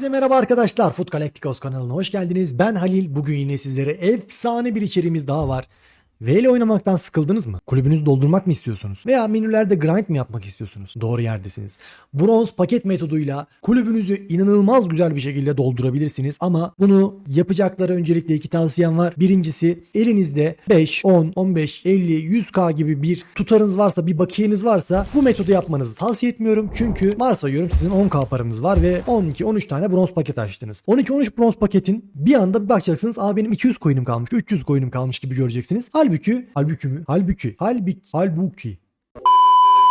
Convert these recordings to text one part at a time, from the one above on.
Hepinize merhaba arkadaşlar. Foot Galacticos kanalına hoş geldiniz. Ben Halil. Bugün yine sizlere efsane bir içeriğimiz daha var. V ile oynamaktan sıkıldınız mı? Kulübünüzü doldurmak mı istiyorsunuz? Veya menülerde grind mi yapmak istiyorsunuz? Doğru yerdesiniz. Bronz paket metoduyla kulübünüzü inanılmaz güzel bir şekilde doldurabilirsiniz. Ama bunu yapacakları öncelikle iki tavsiyem var. Birincisi elinizde 5, 10, 15, 50, 100k gibi bir tutarınız varsa, bir bakiyeniz varsa bu metodu yapmanızı tavsiye etmiyorum. Çünkü varsayıyorum sizin 10k paranız var ve 12-13 tane bronz paket açtınız. 12-13 bronz paketin bir anda bir bakacaksınız. Aa benim 200 coin'im kalmış, 300 coin'im kalmış gibi göreceksiniz. Halbuki, halbuki mü? Halbuki, halbuki, halbuki.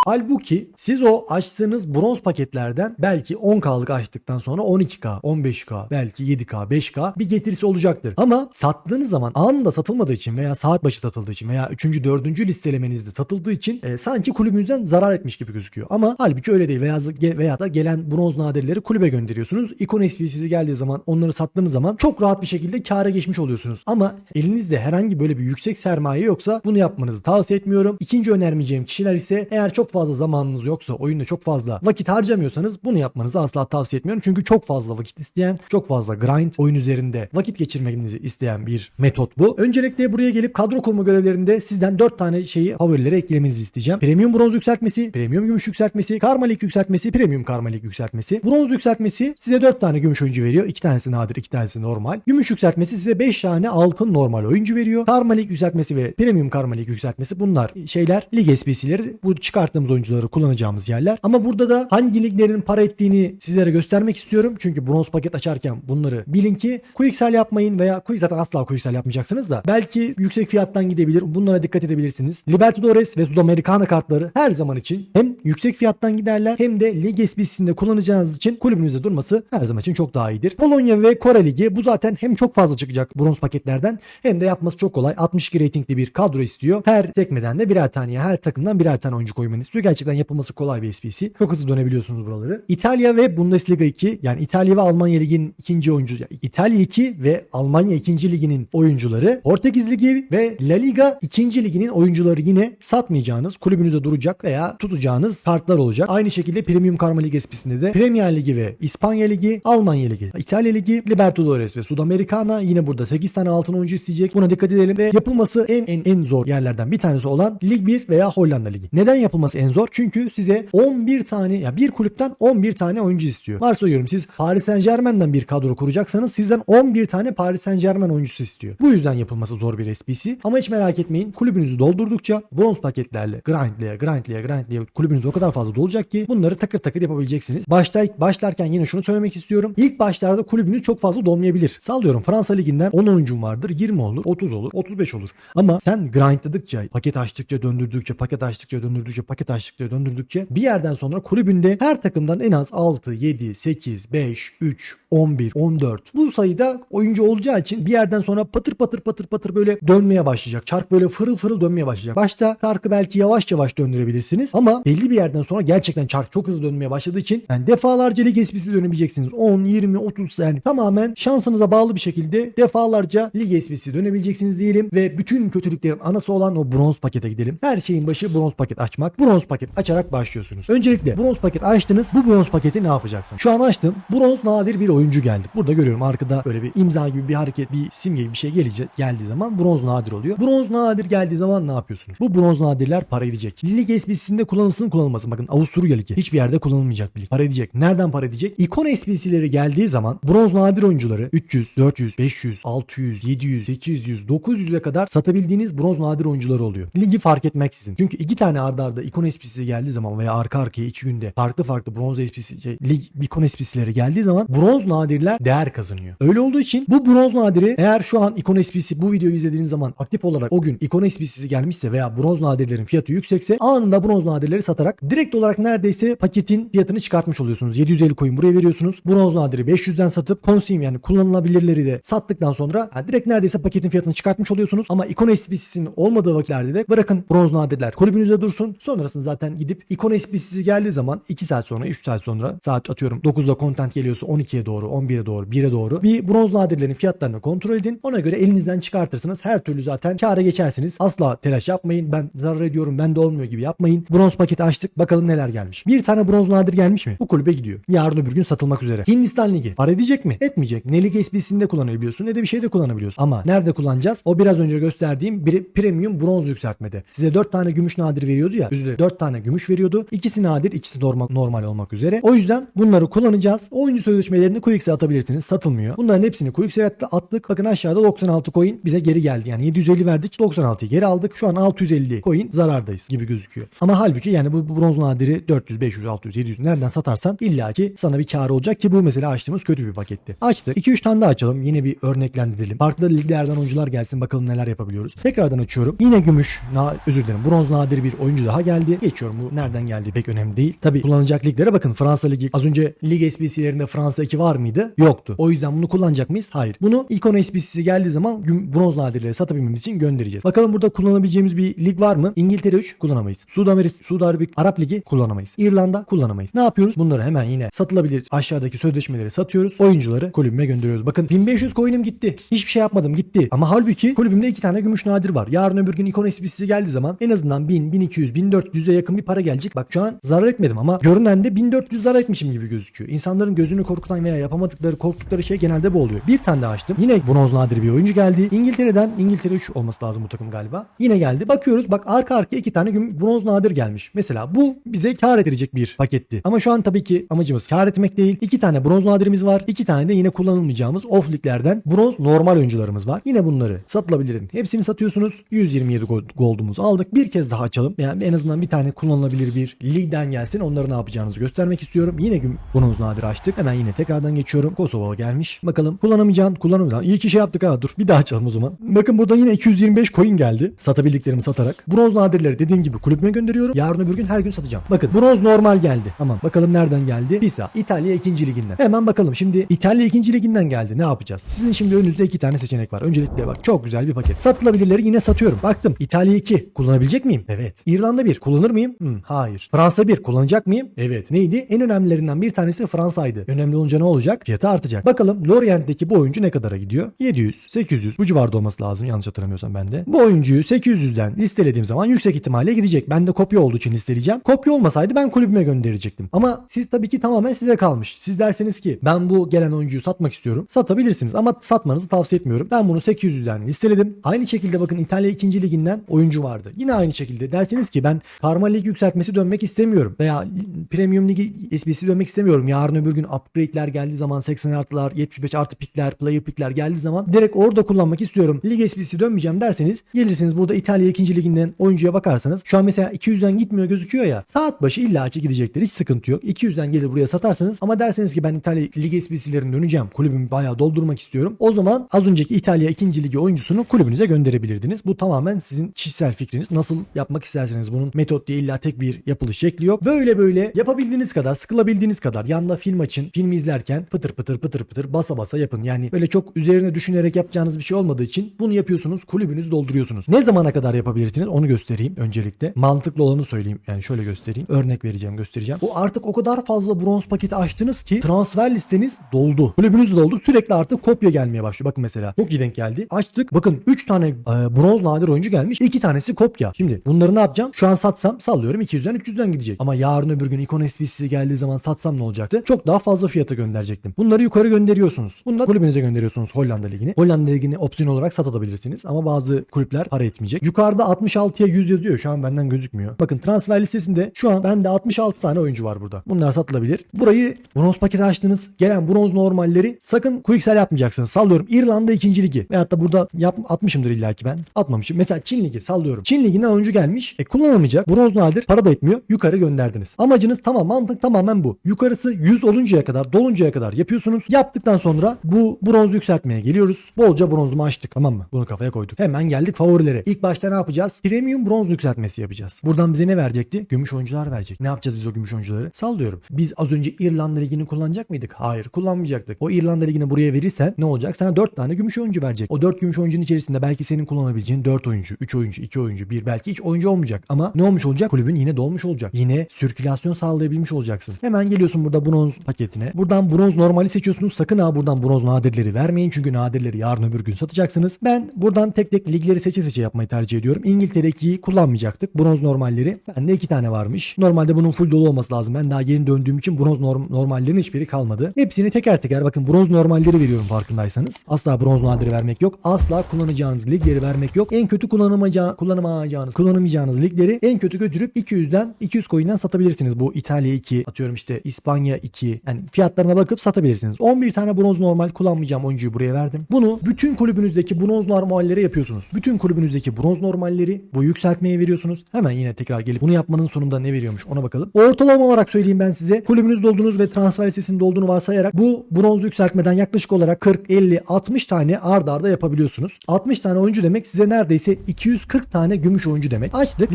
Halbuki siz o açtığınız bronz paketlerden belki 10K'lık açtıktan sonra 12K, 15K, belki 7K, 5K bir getirisi olacaktır. Ama sattığınız zaman anında satılmadığı için veya saat başı satıldığı için veya 3. 4. listelemenizde satıldığı için e, sanki kulübünüzden zarar etmiş gibi gözüküyor. Ama halbuki öyle değil veya, veya da gelen bronz nadirleri kulübe gönderiyorsunuz. İkon SPC'si geldiği zaman onları sattığınız zaman çok rahat bir şekilde kâra geçmiş oluyorsunuz. Ama elinizde herhangi böyle bir yüksek sermaye yoksa bunu yapmanızı tavsiye etmiyorum. İkinci önermeyeceğim kişiler ise eğer çok fazla zamanınız yoksa oyunda çok fazla vakit harcamıyorsanız bunu yapmanızı asla tavsiye etmiyorum. Çünkü çok fazla vakit isteyen, çok fazla grind oyun üzerinde vakit geçirmenizi isteyen bir metot bu. Öncelikle buraya gelip kadro kurma görevlerinde sizden 4 tane şeyi favorilere eklemenizi isteyeceğim. Premium bronz yükseltmesi, premium gümüş yükseltmesi, karmalik yükseltmesi, premium karmalik yükseltmesi. Bronz yükseltmesi size 4 tane gümüş oyuncu veriyor. 2 tanesi nadir, 2 tanesi normal. Gümüş yükseltmesi size 5 tane altın normal oyuncu veriyor. Karmalik yükseltmesi ve premium karmalik yükseltmesi bunlar şeyler lig SPC'leri. Bu çıkarttığımız oyuncuları kullanacağımız yerler. Ama burada da hangi liglerin para ettiğini sizlere göstermek istiyorum. Çünkü bronz paket açarken bunları bilin ki quicksell yapmayın veya quick zaten asla quicksell yapmayacaksınız da belki yüksek fiyattan gidebilir. Bunlara dikkat edebilirsiniz. Libertadores ve Sudamericana kartları her zaman için hem yüksek fiyattan giderler hem de lig SPC'sinde kullanacağınız için kulübünüzde durması her zaman için çok daha iyidir. Polonya ve Kore Ligi bu zaten hem çok fazla çıkacak bronz paketlerden hem de yapması çok kolay. 62 ratingli bir kadro istiyor. Her sekmeden de birer tane her takımdan birer tane oyuncu koymanı istiyor. Gerçekten yapılması kolay bir SPC. Çok hızlı dönebiliyorsunuz buraları. İtalya ve Bundesliga 2 yani İtalya ve Almanya Ligi'nin ikinci oyuncu İtalya 2 ve Almanya 2. Ligi'nin oyuncuları Portekiz Ligi ve La Liga 2. Ligi'nin oyuncuları yine satmayacağınız kulübünüze duracak veya tutacağınız kartlar olacak. Aynı şekilde Premium Karma Lig SPC'sinde de Premier Ligi ve İspanya Ligi, Almanya Ligi, İtalya Ligi, Libertadores ve Sudamericana yine burada 8 tane altın oyuncu isteyecek. Buna dikkat edelim ve yapılması en en en zor yerlerden bir tanesi olan Lig 1 veya Hollanda Ligi. Neden yapılması en zor? Çünkü size 11 tane ya bir kulüpten 11 tane oyuncu istiyor. Varsayıyorum siz Paris Saint Germain'den bir kadro kuracaksanız sizden 11 tane Paris Saint Germain oyuncusu istiyor. Bu yüzden yapılması zor bir SPC. Ama hiç merak etmeyin kulübünüzü doldurdukça bronz paketlerle grindleye grindleye grindleye kulübünüz o kadar fazla dolacak ki bunları takır takır yapabileceksiniz. Başta başlarken yine şunu söylemek istiyorum. İlk başlarda kulübünüz çok fazla dolmayabilir. Sallıyorum Fransa liginden 10 oyuncum vardır. 20 olur, 30 olur, 35 olur. Ama sen grindladıkça, paket açtıkça, döndürdükçe, paket açtıkça, döndürdükçe, paket açtıkça, döndürdükçe bir yerden sonra kulübünde her takımdan en az 6, 7, 8, 5, 3, 11, 14 bu sayıda oyuncu olacağı için bir yerden sonra patır patır patır patır böyle dönmeye başlayacak. Çark böyle fırıl fırıl dönmeye başlayacak. Başta çarkı belki yavaş yavaş döndürebilirsiniz ama belli bir yerden sonra gerçekten çark çok hızlı dönmeye başladığı için yani defalarca lig SPC dönebileceksiniz. 10, 20, 30 yani tamamen şansınıza bağlı bir şekilde defalarca lig SPC dönebileceksiniz diyelim ve bütün kötülüklerin anası olan o bronz pakete gidelim. Her şeyin başı bronz paket açmak. Bronz paket açarak başlıyorsunuz. Öncelikle bronz paket açtınız. Bu bronz paketi ne yapacaksın? Şu an açtım. Bronz nadir bir oyuncu geldi. Burada görüyorum arkada böyle bir imza gibi bir hareket, bir simge gibi bir şey gelecek geldiği zaman bronz nadir oluyor. Bronz nadir geldiği zaman ne yapıyorsunuz? Bu bronz nadirler para edecek. Lig SPC'sinde kullanılsın kullanılmasın. Bakın Avusturya Ligi hiçbir yerde kullanılmayacak bir lig. Para edecek. Nereden para edecek? İkon SPC'leri geldiği zaman bronz nadir oyuncuları 300, 400, 500, 600, 700, 800, 900'e kadar satabildiğiniz bronz nadir oyuncuları oluyor. Ligi fark etmeksizin. Çünkü iki tane ardarda arda ikon SPC'si geldiği zaman veya arka arkaya iki günde farklı farklı bronz SPC, şey, lig ikon SPC'leri geldiği zaman bronz nadirler değer kazanıyor. Öyle olduğu için bu bronz nadiri eğer şu an ikon SPC bu videoyu izlediğiniz zaman aktif olarak o gün ikon SPC'si gelmişse veya bronz nadirlerin fiyatı yüksekse anında bronz nadirleri satarak direkt olarak neredeyse paketin fiyatını çıkartmış oluyorsunuz. 750 coin buraya veriyorsunuz. Bronz nadiri 500'den satıp consume yani kullanılabilirleri de sattıktan sonra yani direkt neredeyse paketin fiyatını çıkartmış oluyorsunuz. Ama ikon SPC'sinin olmadığı vakitlerde de bırakın bronz nadirler kulübünüzde dursun. Sonrasında yapacaksın zaten gidip ikon SBC'si geldiği zaman 2 saat sonra 3 saat sonra saat atıyorum 9'da content geliyorsa 12'ye doğru 11'e doğru 1'e doğru bir bronz nadirlerin fiyatlarını kontrol edin. Ona göre elinizden çıkartırsınız. Her türlü zaten kâra geçersiniz. Asla telaş yapmayın. Ben zarar ediyorum ben de olmuyor gibi yapmayın. Bronz paketi açtık. Bakalım neler gelmiş. Bir tane bronz nadir gelmiş mi? Bu kulübe gidiyor. Yarın öbür gün satılmak üzere. Hindistan Ligi. Para edecek mi? Etmeyecek. Ne lig SBC'sinde kullanabiliyorsun ne de bir şeyde kullanabiliyorsun. Ama nerede kullanacağız? O biraz önce gösterdiğim bir premium bronz yükseltmede. Size 4 tane gümüş nadir veriyordu ya. Üzeri 4 tane gümüş veriyordu. İkisi nadir, ikisi normal, normal olmak üzere. O yüzden bunları kullanacağız. Oyuncu sözleşmelerini Quicks'e atabilirsiniz. Satılmıyor. Bunların hepsini Quicks'e attık. Bakın aşağıda 96 coin bize geri geldi. Yani 750 verdik. 96'yı geri aldık. Şu an 650 coin zarardayız gibi gözüküyor. Ama halbuki yani bu, bu bronz nadiri 400, 500, 600, 700 nereden satarsan illaki sana bir kar olacak ki bu mesela açtığımız kötü bir paketti. Açtık. 2-3 tane daha açalım. Yine bir örneklendirelim. Farklı liglerden oyuncular gelsin bakalım neler yapabiliyoruz. Tekrardan açıyorum. Yine gümüş, na, özür dilerim bronz nadir bir oyuncu daha geldi. Geçiyorum bu nereden geldi pek önemli değil. Tabi kullanacak liglere bakın Fransa Ligi az önce lig SBC'lerinde Fransa 2 var mıydı? Yoktu. O yüzden bunu kullanacak mıyız? Hayır. Bunu Icon SBC'si geldiği zaman bronz nadirleri satabilmemiz için göndereceğiz. Bakalım burada kullanabileceğimiz bir lig var mı? İngiltere 3 kullanamayız. Suudi Amerika, Suudi Arabik, Arap Ligi kullanamayız. İrlanda kullanamayız. Ne yapıyoruz? Bunları hemen yine satılabilir aşağıdaki sözleşmeleri satıyoruz. Oyuncuları kulübüme gönderiyoruz. Bakın 1500 coin'im gitti. Hiçbir şey yapmadım gitti. Ama halbuki kulübümde iki tane gümüş nadir var. Yarın öbür gün Icon SBC'si geldiği zaman en azından 1000, 1200, 1400'e yakın bir para gelecek. Bak şu an zarar etmedim ama görünen de 1400 zarar etmişim gibi gözüküyor. İnsanların gözünü korkutan veya yapamadıkları, korktukları şey genelde bu oluyor. Bir tane daha açtım. Yine bronz nadir bir oyuncu geldi. İngiltere'den İngiltere 3 olması lazım bu takım galiba. Yine geldi. Bakıyoruz bak arka arkaya iki tane güm- bronz nadir gelmiş. Mesela bu bize kar ettirecek bir paketti. Ama şu an tabii ki amacımız kar etmek değil. İki tane bronz nadirimiz var. İki tane de yine kullanılmayacağımız off liglerden bronz normal oyuncularımız var. Yine bunları satılabilirin. Hepsini satıyorsunuz. 127 gold- gold'umuzu aldık. Bir kez daha açalım. Yani en azından bir tane kullanılabilir bir ligden gelsin. Onları ne yapacağınızı göstermek istiyorum. Yine gün bronz nadir açtık. Hemen yine tekrardan geçiyorum. Kosovalı gelmiş. Bakalım kullanamayacağın kullanamayacaksın. İyi ki şey yaptık ha dur. Bir daha açalım o zaman. Bakın burada yine 225 coin geldi. Satabildiklerimi satarak. Bronz nadirleri dediğim gibi kulübüme gönderiyorum. Yarın öbür gün her gün satacağım. Bakın bronz normal geldi. Tamam bakalım nereden geldi? Pisa. İtalya 2. liginden. Hemen bakalım. Şimdi İtalya 2. liginden geldi. Ne yapacağız? Sizin şimdi önünüzde iki tane seçenek var. Öncelikle bak çok güzel bir paket. Satılabilirleri yine satıyorum. Baktım. İtalya 2 kullanabilecek miyim? Evet. İrlanda 1 kullanır mıyım? Hmm, hayır. Fransa 1 kullanacak mıyım? Evet. Neydi? En önemlilerinden bir tanesi Fransa'ydı. Önemli olunca ne olacak? Fiyatı artacak. Bakalım Lorient'teki bu oyuncu ne kadara gidiyor? 700, 800 bu civarda olması lazım yanlış hatırlamıyorsam ben de. Bu oyuncuyu 800'den listelediğim zaman yüksek ihtimalle gidecek. Ben de kopya olduğu için listeleyeceğim. Kopya olmasaydı ben kulübüme gönderecektim. Ama siz tabii ki tamamen size kalmış. Siz derseniz ki ben bu gelen oyuncuyu satmak istiyorum. Satabilirsiniz ama satmanızı tavsiye etmiyorum. Ben bunu 800'den listeledim. Aynı şekilde bakın İtalya 2. liginden oyuncu vardı. Yine aynı şekilde derseniz ki ben karma lig yükseltmesi dönmek istemiyorum. Veya premium ligi SBC dönmek istemiyorum. Yarın öbür gün upgrade'ler geldiği zaman 80 artılar, 75 artı pikler, player pikler geldiği zaman direkt orada kullanmak istiyorum. Lig SBC dönmeyeceğim derseniz gelirsiniz burada İtalya 2. liginden oyuncuya bakarsanız şu an mesela 200'den gitmiyor gözüküyor ya. Saat başı illaki gidecektir. Hiç sıkıntı yok. 200'den gelir buraya satarsanız ama derseniz ki ben İtalya Lig SBC'lerine döneceğim. Kulübümü bayağı doldurmak istiyorum. O zaman az önceki İtalya 2. ligi oyuncusunu kulübünüze gönderebilirdiniz. Bu tamamen sizin kişisel fikriniz. Nasıl yapmak isterseniz bunun metot diye illa tek bir yapılış şekli yok. Böyle böyle yapabildiğiniz kadar, sıkılabildiğiniz kadar yanında film açın. Filmi izlerken pıtır pıtır pıtır pıtır basa basa yapın. Yani böyle çok üzerine düşünerek yapacağınız bir şey olmadığı için bunu yapıyorsunuz. Kulübünüzü dolduruyorsunuz. Ne zamana kadar yapabilirsiniz onu göstereyim öncelikle. Mantıklı olanı söyleyeyim. Yani şöyle göstereyim. Örnek vereceğim göstereceğim. Bu artık o kadar fazla bronz paketi açtınız ki transfer listeniz doldu. Kulübünüz doldu. Sürekli artık kopya gelmeye başlıyor. Bakın mesela çok iyi denk geldi. Açtık. Bakın 3 tane e, bronz nadir oyuncu gelmiş. 2 tanesi kopya. Şimdi bunları ne yapacağım? Şu an satsam sallıyorum 200'den 300'den gidecek. Ama yarın öbür gün Icon SBC'si geldiği zaman satsam ne olacaktı? Çok daha fazla fiyata gönderecektim. Bunları yukarı gönderiyorsunuz. Bunu da kulübünüze gönderiyorsunuz Hollanda Ligi'ni. Hollanda Ligi'ni opsiyon olarak satabilirsiniz. Ama bazı kulüpler para etmeyecek. Yukarıda 66'ya 100 yazıyor. Şu an benden gözükmüyor. Bakın transfer listesinde şu an bende 66 tane oyuncu var burada. Bunlar satılabilir. Burayı bronz paketi açtınız. Gelen bronz normalleri sakın quicksell yapmayacaksınız. Sallıyorum İrlanda 2. ligi. Veyahut da burada yap, atmışımdır illaki ben. Atmamışım. Mesela Çin ligi sallıyorum. Çin liginden oyuncu gelmiş. E kullanamayacak. Bronz nadir. Para da etmiyor. Yukarı gönderdiniz. Amacınız tamam mantık tamamen bu. Yukarısı 100 oluncaya kadar doluncaya kadar yapıyorsunuz. Yaptıktan sonra bu bronz yükseltmeye geliyoruz. Bolca bronzumu açtık tamam mı? Bunu kafaya koyduk. Hemen geldik favorilere. İlk başta ne yapacağız? Premium bronz yükseltmesi yapacağız. Buradan bize ne verecekti? Gümüş oyuncular verecek. Ne yapacağız biz o gümüş oyuncuları? Sallıyorum. Biz az önce İrlanda Ligi'ni kullanacak mıydık? Hayır kullanmayacaktık. O İrlanda Ligi'ni buraya verirsen ne olacak? Sana 4 tane gümüş oyuncu verecek. O 4 gümüş oyuncunun içerisinde belki senin kullanabileceğin 4 oyuncu, 3 oyuncu, 2 oyuncu, 1 belki hiç oyuncu olmayacak. Ama ne olmayacak? Olmuş olacak? Kulübün yine dolmuş olacak. Yine sirkülasyon sağlayabilmiş olacaksın. Hemen geliyorsun burada bronz paketine. Buradan bronz normali seçiyorsunuz. Sakın ha buradan bronz nadirleri vermeyin. Çünkü nadirleri yarın öbür gün satacaksınız. Ben buradan tek tek ligleri seçe seçe yapmayı tercih ediyorum. İngiltere 2'yi kullanmayacaktık. Bronz normalleri. Bende iki tane varmış. Normalde bunun full dolu olması lazım. Ben daha yeni döndüğüm için bronz norm- normallerin hiçbiri kalmadı. Hepsini teker teker bakın bronz normalleri veriyorum farkındaysanız. Asla bronz nadiri vermek yok. Asla kullanacağınız ligleri vermek yok. En kötü kullanamayacağı, kullanamayacağınız, kullanamayacağınız ligleri en kötü götürüp 200'den 200 coin'den satabilirsiniz. Bu İtalya 2 atıyorum işte İspanya 2 yani fiyatlarına bakıp satabilirsiniz. 11 tane bronz normal kullanmayacağım oyuncuyu buraya verdim. Bunu bütün kulübünüzdeki bronz normallere yapıyorsunuz. Bütün kulübünüzdeki bronz normalleri bu yükseltmeye veriyorsunuz. Hemen yine tekrar gelip bunu yapmanın sonunda ne veriyormuş ona bakalım. Ortalama olarak söyleyeyim ben size. Kulübünüz dolduğunuz ve transfer listesinin dolduğunu varsayarak bu bronz yükseltmeden yaklaşık olarak 40, 50, 60 tane ard arda yapabiliyorsunuz. 60 tane oyuncu demek size neredeyse 240 tane gümüş oyuncu demek. Açtık.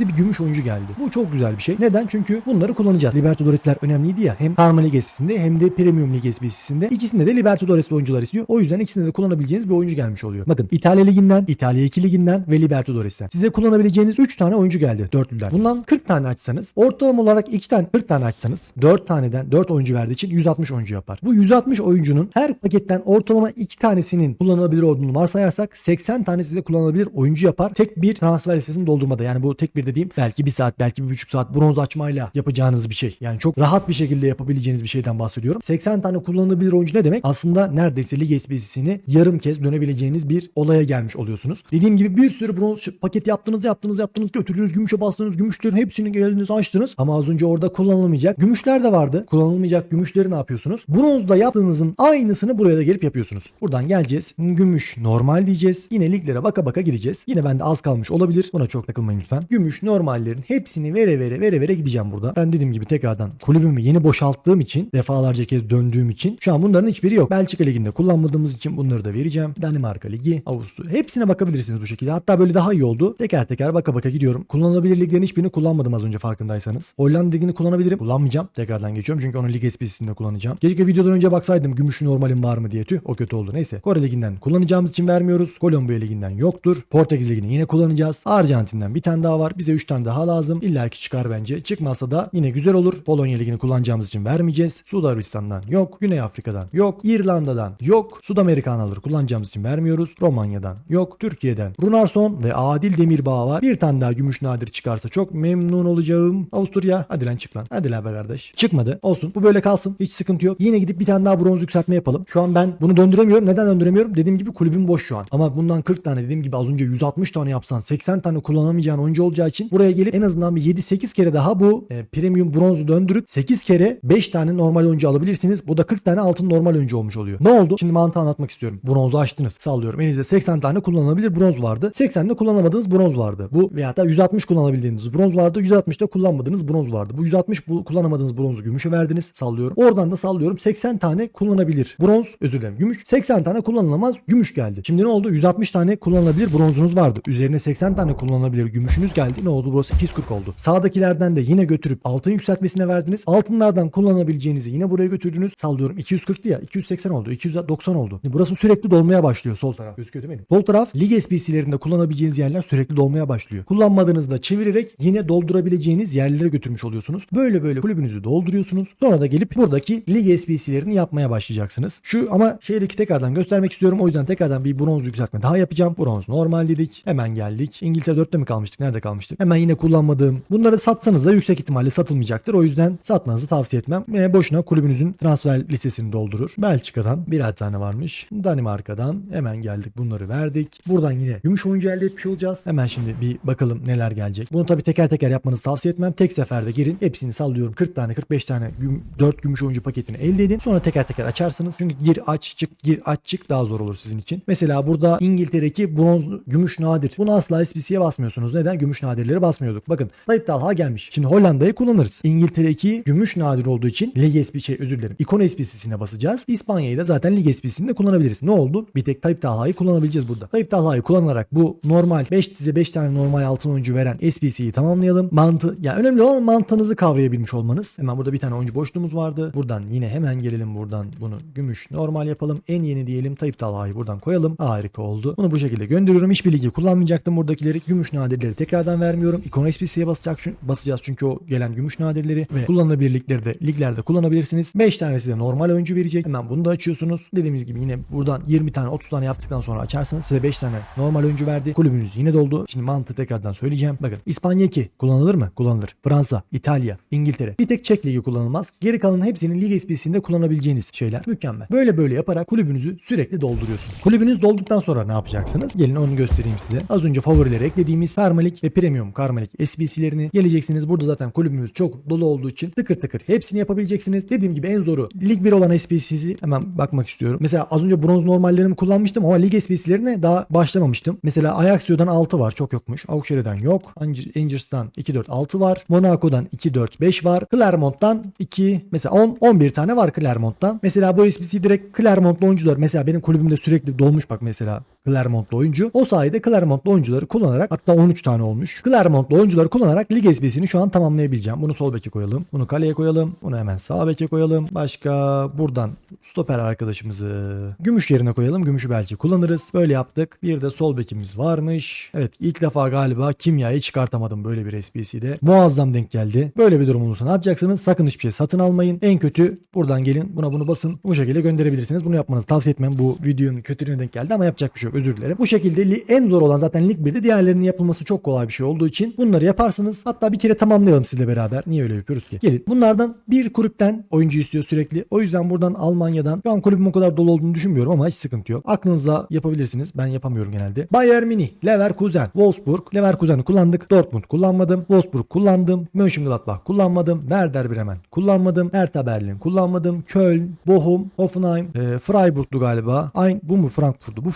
Libertadores'li bir gümüş oyuncu geldi. Bu çok güzel bir şey. Neden? Çünkü bunları kullanacağız. Libertadores'ler önemliydi ya. Hem Karma Lig SBC'sinde hem de Premium Lig SBC'sinde. İkisinde de Libertadores'li oyuncular istiyor. O yüzden ikisinde de kullanabileceğiniz bir oyuncu gelmiş oluyor. Bakın İtalya Ligi'nden, İtalya 2 Ligi'nden ve Libertadores'ten. Size kullanabileceğiniz 3 tane oyuncu geldi. Dörtlüler. Bundan 40 tane açsanız ortalama olarak 2 tane 40 tane açsanız 4 taneden 4 oyuncu verdiği için 160 oyuncu yapar. Bu 160 oyuncunun her paketten ortalama 2 tanesinin kullanılabilir olduğunu varsayarsak 80 tane size kullanılabilir oyuncu yapar. Tek bir transfer listesini doldurmada. Yani bu tek bir dediğim belki bir saat belki bir buçuk saat bronz açmayla yapacağınız bir şey. Yani çok rahat bir şekilde yapabileceğiniz bir şeyden bahsediyorum. 80 tane kullanılabilir oyuncu ne demek? Aslında neredeyse lig SBC'sini yarım kez dönebileceğiniz bir olaya gelmiş oluyorsunuz. Dediğim gibi bir sürü bronz paket yaptınız yaptınız yaptınız götürdünüz gümüşe bastınız gümüşlerin hepsini geldiniz açtınız ama az önce orada kullanılmayacak gümüşler de vardı. Kullanılmayacak gümüşleri ne yapıyorsunuz? Bronzda yaptığınızın aynısını buraya da gelip yapıyorsunuz. Buradan geleceğiz. Gümüş normal diyeceğiz. Yine liglere baka baka gideceğiz. Yine bende az kalmış olabilir. Buna çok takılmayın lütfen. Gümüş normallerin hepsini vere vere vere vere gideceğim burada. Ben dediğim gibi tekrardan kulübümü yeni boşalttığım için defalarca kez döndüğüm için şu an bunların hiçbiri yok. Belçika liginde kullanmadığımız için bunları da vereceğim. Danimarka ligi, Avusturya. Hepsine bakabilirsiniz bu şekilde. Hatta böyle daha iyi oldu. Teker teker baka baka gidiyorum. Kullanılabilir hiçbirini kullanmadım az önce farkındaysanız. Hollanda ligini kullanabilirim. Kullanmayacağım. Tekrardan geçiyorum çünkü onu lig SPC'sinde kullanacağım. Keşke videodan önce baksaydım gümüş normalim var mı diye. Tüh o kötü oldu. Neyse. Kore liginden kullanacağımız için vermiyoruz. Kolombiya liginden yoktur. Portekiz ligini yine kullanacağız. Arjantin'den bir tane daha var. Bize 3 tane daha lazım. İlla ki çıkar bence. Çıkmazsa da yine güzel olur. Polonya ligini kullanacağımız için vermeyeceğiz. Suudi Arabistan'dan yok. Güney Afrika'dan yok. İrlanda'dan yok. Sud Amerikanaları kullanacağımız için vermiyoruz. Romanya'dan yok. Türkiye'den Runarson ve Adil Demirbağ var. Bir tane daha gümüş nadir çıkarsa çok memnun olacağım. Avusturya. Hadi lan çık lan. Hadi lan be kardeş. Çıkmadı. Olsun. Bu böyle kalsın. Hiç sıkıntı yok. Yine gidip bir tane daha bronz yükseltme yapalım. Şu an ben bunu döndüremiyorum. Neden döndüremiyorum? Dediğim gibi kulübüm boş şu an. Ama bundan 40 tane dediğim gibi az önce 160 tane yapsan 80 tane kullanamayacağın oyuncu olacağı için buraya gelip en azından bir 7-8 kere daha bu e, premium bronzu döndürüp 8 kere 5 tane normal oyuncu alabilirsiniz. Bu da 40 tane altın normal oyuncu olmuş oluyor. Ne oldu? Şimdi mantığı anlatmak istiyorum. Bronzu açtınız. Sallıyorum. Elinizde 80 tane kullanılabilir bronz vardı. 80 de kullanamadığınız bronz vardı. Bu veya da 160 kullanabildiğiniz bronz vardı. 160 da kullanmadığınız bronz vardı. Bu 160 bu kullanamadığınız bronzu gümüşe verdiniz. Sallıyorum. Oradan da sallıyorum 80 tane kullanabilir bronz özür dilerim gümüş. 80 tane kullanılamaz gümüş geldi. Şimdi ne oldu? 160 tane kullanılabilir bronzunuz vardı. Üzerine 80 tane kullanılabilir gümüşünüz geldi. Ne oldu? Burası 240 oldu. Sağdakilerden de yine götürüp altın yükseltmesine verdiniz. Altınlardan kullanabileceğinizi yine buraya götürdünüz. Sallıyorum 240'tı ya 280 oldu. 290 oldu. Şimdi burası sürekli dolmaya başlıyor sol taraf. Gözüküyor değil mi? Sol taraf lig SPC'lerinde kullanabileceğiniz yerler sürekli dolmaya başlıyor. Kullanmadığınızda çevirerek yine doldurabileceğiniz yerlere götürmüş oluyorsunuz. Böyle böyle kulübünüzü dolduruyorsunuz. Sonra da gelip buradaki lig SPC'lerini yapmaya başlayacaksınız. Şu ama şeydeki tekrardan göstermek istiyorum. O yüzden tekrardan bir bronz yükseltme daha yapacağım. Bronz normal dedik. Hemen geldik. İngiltere 4'te mi kalmıştık? Nerede kalmıştık? Hemen yine kullanmadığım. Bunları satsanız da yüksek ihtimalle satılmayacaktır. O yüzden satmanızı tavsiye etmem. Ve boşuna kulübünüzün transfer listesini doldurur. Belçika'dan birer tane varmış. Danimarka'dan hemen geldik. Bunları verdik. Buradan yine gümüş oyuncu elde etmiş olacağız. Hemen şimdi bir bakalım neler gelecek. Bunu tabii teker teker yapmanızı tavsiye etmem. Tek seferde girin. Hepsini sallıyorum. 40 tane 45 tane güm, 4 gümüş oyuncu paketini elde edin. Sonra teker teker açarsınız. Çünkü gir aç çık gir aç çık daha zor olur sizin için. Mesela burada İngiltere'deki bronz gümüş nadir. Bunu asla SBC'ye basmıyorsunuz. Neden? Gümüş nadirleri basmıyorduk. Bakın Tayyip Talha gelmiş. Şimdi Hollanda'yı kullanırız. İngiltere'deki gümüş nadir olduğu için Lig SBC şey özür dilerim. İkon SBC'sine basacağız. İspanya'yı da zaten Lig SBC'sinde kullanabiliriz. Ne oldu? Bir tek Tayyip Talha'yı kullanabileceğiz burada. Tayyip Talha'yı kullanarak bu normal 5 dize 5 tane normal altın oyuncu veren SBC'yi tamamlayalım. Mantı yani önemli olan mantığınızı kavrayabilmiş olmanız. Hemen burada bir tane oyuncu boşluğumuz vardı. Buradan yine hemen gelelim buradan bunu gümüş normal yapalım. En yeni diyelim Tayyip Talha'yı buradan koyalım. Harika oldu. Bunu bu şekilde gönderiyorum. Hiçbir ligi kullanmayacaktım buradakileri. Gümüş nadirleri tekrardan verdim. Vermiyorum. Icon SPC'ye basacak, basacağız çünkü o gelen gümüş nadirleri ve kullanılabilir ligleri de liglerde kullanabilirsiniz. 5 tanesi de normal oyuncu verecek. Hemen bunu da açıyorsunuz. Dediğimiz gibi yine buradan 20 tane 30 tane yaptıktan sonra açarsınız. Size 5 tane normal oyuncu verdi. Kulübünüz yine doldu. Şimdi mantığı tekrardan söyleyeceğim. Bakın İspanya 2 kullanılır mı? Kullanılır. Fransa, İtalya, İngiltere. Bir tek Çek Ligi kullanılmaz. Geri kalan hepsinin lig SPC'sinde kullanabileceğiniz şeyler. Mükemmel. Böyle böyle yaparak kulübünüzü sürekli dolduruyorsunuz. Kulübünüz dolduktan sonra ne yapacaksınız? Gelin onu göstereyim size. Az önce favorileri eklediğimiz Karmalik ve Premium Karmalik SBC'lerini geleceksiniz. Burada zaten kulübümüz çok dolu olduğu için tıkır tıkır hepsini yapabileceksiniz. Dediğim gibi en zoru Lig 1 olan SBC'si hemen bakmak istiyorum. Mesela az önce bronz normallerimi kullanmıştım ama lig SBC'lerine daha başlamamıştım. Mesela Ajaxio'dan 6 var çok yokmuş. Auxerre'den yok. Angers'tan 2-4-6 var. Monaco'dan 2-4-5 var. Clermont'tan 2 mesela 10 11 tane var Clermont'tan. Mesela bu SBC direkt Clermont'lu oyuncular. Mesela benim kulübümde sürekli dolmuş bak mesela Clermont'lu oyuncu. O sayede Clermont'lu oyuncuları kullanarak hatta 13 tane olmuş. Clermont'lu oyuncuları kullanarak lig SBC'ni şu an tamamlayabileceğim. Bunu sol beke koyalım. Bunu kaleye koyalım. Bunu hemen sağ beke koyalım. Başka buradan stoper arkadaşımızı gümüş yerine koyalım. Gümüşü belki kullanırız. Böyle yaptık. Bir de sol bekimiz varmış. Evet ilk defa galiba kimyayı çıkartamadım böyle bir SBC'de. Muazzam denk geldi. Böyle bir durum olursa ne yapacaksınız? Sakın hiçbir şey satın almayın. En kötü buradan gelin buna bunu basın. Bu şekilde gönderebilirsiniz. Bunu yapmanızı tavsiye etmem. Bu videonun kötülüğüne denk geldi ama yapacak bir şey yok. Özür dilerim. Bu şekilde en zor olan zaten Lig 1'de diğerlerinin yapılması çok kolay bir şey olduğu için bunları yaparsınız. Hatta bir kere tamamlayalım sizle beraber. Niye öyle yapıyoruz ki? Gelin. Bunlardan bir kulüpten oyuncu istiyor sürekli. O yüzden buradan Almanya'dan şu an kulübüm o kadar dolu olduğunu düşünmüyorum ama hiç sıkıntı yok. Aklınıza yapabilirsiniz. Ben yapamıyorum genelde. Bayern Münih, Leverkusen, Wolfsburg. Leverkusen'i kullandık. Dortmund kullanmadım. Wolfsburg kullandım. Mönchengladbach kullanmadım. Werder Bremen kullanmadım. Hertha Berlin kullanmadım. Köln, Bochum, Hoffenheim, e, Freiburg'du galiba. Aynı bu mu Frankfurt'tu? Bu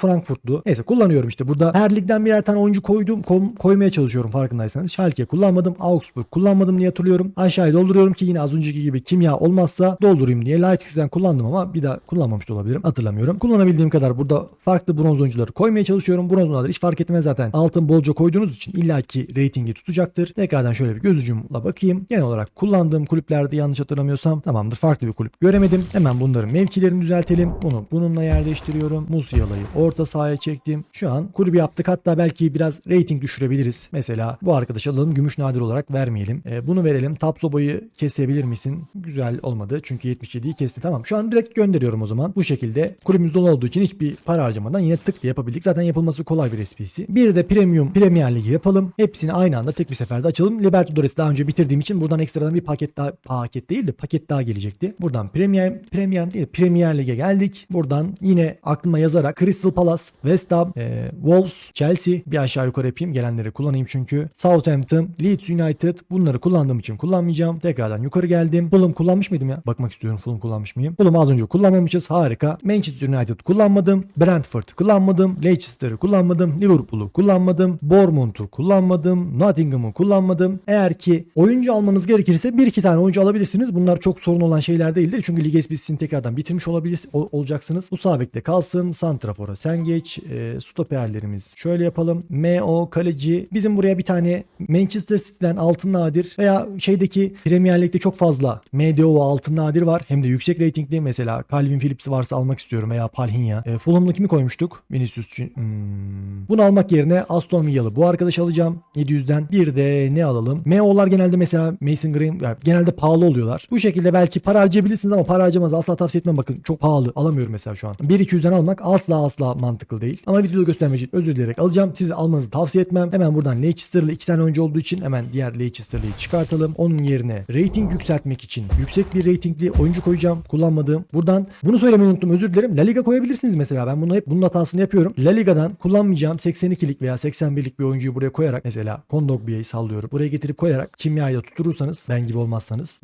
Frankfurt'tu. Neyse kullanıyorum işte. Burada her ligden birer tane oyuncu koydum. Koymaya çalışıyorum farkındaysanız. Schalke kullanmadım. Augsburg kullanmadım diye hatırlıyorum. Aşağıya dolduruyorum ki yine az önceki gibi kimya olmazsa doldurayım diye. Leipzig'den kullandım ama bir daha kullanmamış da olabilirim. Hatırlamıyorum. Kullanabildiğim kadar burada farklı bronz oyuncuları koymaya çalışıyorum. Bronz oyuncular hiç fark etmez zaten. Altın bolca koyduğunuz için illaki reytingi tutacaktır. Tekrardan şöyle bir göz ucumla bakayım. Genel olarak kullandığım kulüplerde yanlış hatırlamıyorsam tamamdır. Farklı bir kulüp göremedim. Hemen bunların mevkilerini düzeltelim. Bunu bununla yer değiştiriyorum. Musiala'yı orta sahaya çektim. Şu an kulübü yaptık. Hatta belki biraz reyting düşürebiliriz. Mesela bu arkadaş alalım. Gümüş nadir olarak vermeyelim. Ee, bunu verelim. Tapsobayı kesebilir misin? Güzel olmadı. Çünkü 77'yi kesti. Tamam. Şu an direkt gönderiyorum o zaman. Bu şekilde kulübümüz dolu olduğu için hiçbir para harcamadan yine tık diye yapabildik. Zaten yapılması kolay bir SPC. Bir de Premium Premier Ligi yapalım. Hepsini aynı anda tek bir seferde açalım. Libertadores'i daha önce bitirdiğim için buradan ekstradan bir paket daha paket değil de paket daha gelecekti. Buradan Premier Premier değil Premier Lig'e geldik. Buradan yine aklıma yazarak Crystal Palace, West Ham, e, Wolves, Chelsea bir aşağı yukarı yapayım. Gelenleri kullanayım çünkü. Southampton, Leeds United bunları kullandığım için kullanmayacağım. Tekrardan yukarı geldim. Fulham kullanmış mıydım ya? Bakmak istiyorum Fulham kullanmış mıyım? Fulham az önce kullanmamışız. Harika. Manchester United kullanmadım. Brentford kullanmadım. Leicester'ı kullanmadım. Liverpool'u kullanmadım. Bournemouth'u kullanmadım. Nottingham'ı kullanmadım. Eğer ki oyuncu almanız gerekirse bir iki tane oyuncu alabilirsiniz. Bunlar çok sorun olan şeyler değildir. Çünkü Lig SBC'sini tekrardan bitirmiş olabilir, ol- olacaksınız. Bu sağ bekte kalsın. Santrafor'a sen geç. E, stoperlerimiz şöyle yapalım. MO kaleci. Bizim buraya bir tane Manchester City'den altın nadir veya şeydeki Premier Lig'de çok fazla MDO altın nadir var. Hem de yüksek reytingli. Mesela Calvin Phillips varsa almak istiyorum veya Palhinha. E, Fulham'da kimi koymuştuk? Vinicius için. Hmm. Bunu almak yerine Aston Villa'lı bu arkadaş alacağım. 700'den. Bir de ne alalım? MO'lar genelde mesela Mason Green yani genelde pahalı oluyorlar. Bu şekilde belki para harcayabilirsiniz ama para harcamaz. Asla tavsiye etmem bakın. Çok pahalı. Alamıyorum mesela şu an. 1-200'den almak asla asla mantıklı değil. Ama videoda göstermek için özür dileyerek alacağım. Sizi almanızı tavsiye etmem. Hemen buradan Leicester'lı iki tane oyuncu olduğu için hemen diğer Leicester'lıyı çıkartalım. Onun yerine rating yükseltmek için yüksek bir ratingli oyuncu koyacağım. Kullanmadığım. Buradan bunu söylemeyi unuttum özür dilerim. La Liga koyabilirsiniz mesela. Ben bunu hep bunun hatasını yapıyorum. La Liga'dan kullanmayacağım 82'lik veya 81'lik bir oyuncuyu buraya koyarak mesela Kondogbia'yı sallıyorum. Buraya getirip koyarak kimyayı da tutturursanız ben gibi olmazsanız.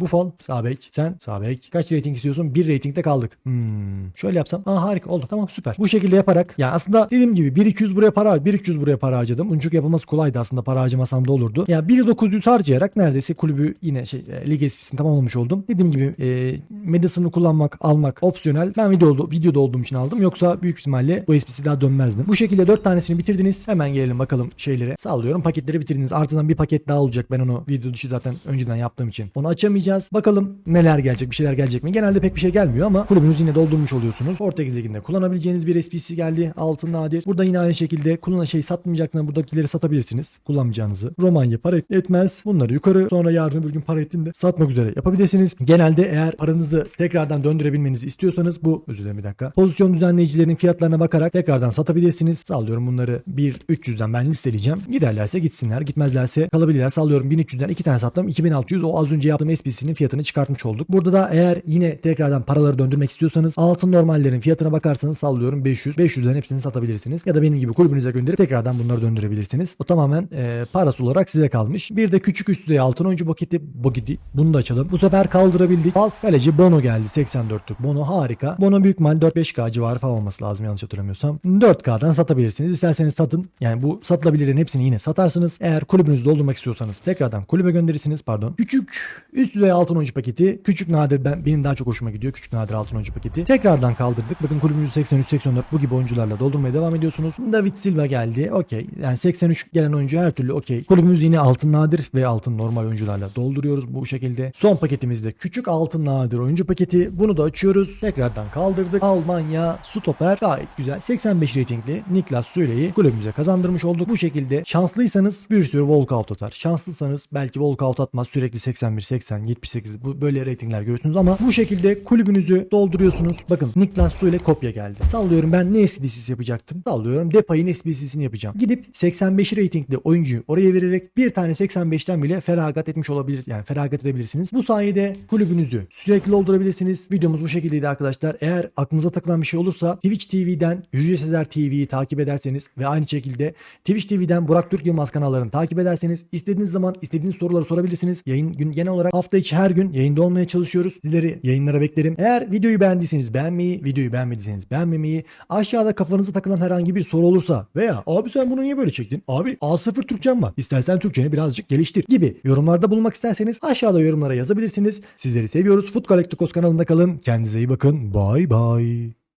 Sağ bek. Sen sağ. Kaç rating istiyorsun? Bir ratingde kaldık. Hmm. Şöyle yapsam. Aa harika oldu. Tamam süper. Bu şekilde yaparak ya aslında dediğim gibi 1-200 buraya para 1-200 buraya para harcadım. Çünkü yapılması kolaydı aslında para harcamasam da olurdu. Ya 1-900 harcayarak neredeyse kulübü yine şey e, lig eskisini tamamlamış oldum. Dediğim gibi e, Madison'ı kullanmak, almak opsiyonel. Ben videoda, videoda olduğum için aldım. Yoksa büyük ihtimalle bu SPC daha dönmezdim. Bu şekilde 4 tanesini bitirdiniz. Hemen gelelim bakalım şeylere. Sallıyorum paketleri bitirdiniz. Ardından bir paket daha olacak. Ben onu video dışı zaten önceden yaptığım için. Onu açamayacağız. Bakalım neler gelecek, bir şeyler gelecek mi? Genelde pek bir şey gelmiyor ama kulübünüz yine doldurmuş oluyorsunuz. Portekiz Ligi'nde kullanabileceğiniz bir SPC geldi. 6 altın nadir. Burada yine aynı şekilde kullanan şey satmayacaklarına buradakileri satabilirsiniz. Kullanmayacağınızı. Romanya para et- etmez. Bunları yukarı sonra yarın öbür gün para ettiğinde satmak üzere yapabilirsiniz. Genelde eğer paranızı tekrardan döndürebilmenizi istiyorsanız bu özür dilerim bir dakika. Pozisyon düzenleyicilerin fiyatlarına bakarak tekrardan satabilirsiniz. Sallıyorum bunları 1.300'den ben listeleyeceğim. Giderlerse gitsinler. Gitmezlerse kalabilirler. Sallıyorum 1300'den 2 tane sattım. 2600 o az önce yaptığım SPC'nin fiyatını çıkartmış olduk. Burada da eğer yine tekrardan paraları döndürmek istiyorsanız altın normallerin fiyatına bakarsanız sallıyorum 500. 500'den hepsini satabilirsiniz. Ya da benim gibi kulübünüze gönderip tekrardan bunları döndürebilirsiniz. O tamamen e, parası olarak size kalmış. Bir de küçük üst düzey altın oyuncu paketi Bogidi. Bunu da açalım. Bu sefer kaldırabildik. Bas kaleci Bono geldi 84'lük. Bono harika. Bono büyük ihtimal 4-5K civarı falan olması lazım yanlış hatırlamıyorsam. 4K'dan satabilirsiniz. İsterseniz satın. Yani bu satılabilirlerin hepsini yine satarsınız. Eğer kulübünüzü doldurmak istiyorsanız tekrardan kulübe gönderirsiniz. Pardon. Küçük üst düzey altın oyuncu paketi. Küçük nadir ben, benim daha çok hoşuma gidiyor. Küçük nadir altın oyuncu paketi. Tekrardan kaldırdık. Bakın kulübünüzü 83-84 bu gibi oyuncularla doldurmaya devam ediyorsunuz. David Silva geldi. Okey. Yani 83 gelen oyuncu her türlü okey. Kulübümüz yine altın nadir ve altın normal oyuncularla dolduruyoruz bu şekilde. Son paketimizde küçük altın nadir oyuncu paketi. Bunu da açıyoruz. Tekrardan kaldırdık. Almanya stoper gayet güzel. 85 reytingli Niklas Süle'yi kulübümüze kazandırmış olduk. Bu şekilde şanslıysanız bir sürü walkout atar. Şanslıysanız belki walkout atmaz. Sürekli 81, 80, 78 bu böyle reytingler görüyorsunuz ama bu şekilde kulübünüzü dolduruyorsunuz. Bakın Niklas Süle kopya geldi. Sallıyorum ben ne SBC'si yapacaktım? Sallıyorum Depay'ın SBC'sini yapacağım. Gidip 85 reytingli oyuncuyu oraya vererek bir tane 85'ten bile feragat etmiş olabilir. Yani feragat edebilirsiniz. Bu sayede kulübünüzü sürekli doldurabilirsiniz. Videomuz bu şekildeydi arkadaşlar. Eğer aklınıza takılan bir şey olursa Twitch TV'den Yüce Sezer TV'yi takip ederseniz ve aynı şekilde Twitch TV'den Burak Türk Yılmaz kanallarını takip ederseniz istediğiniz zaman istediğiniz soruları sorabilirsiniz. Yayın gün genel olarak hafta içi her gün yayında olmaya çalışıyoruz. Sizleri yayınlara beklerim. Eğer videoyu beğendiyseniz beğenmeyi, videoyu beğenmediyseniz beğenmemeyi, aşağıda kafanıza takılan herhangi bir soru olursa veya abi sen bunu niye böyle çektin? Abi A0 Türkçem var. İstersen Türkçeni birazcık geliştir gibi yorumlarda bulunmak isterseniz aşağıda yorumlara yazabilirsiniz. Sizleri seviyoruz. Foot Galacticos kanalında kalın. Kendinize iyi bakın. Bye bye.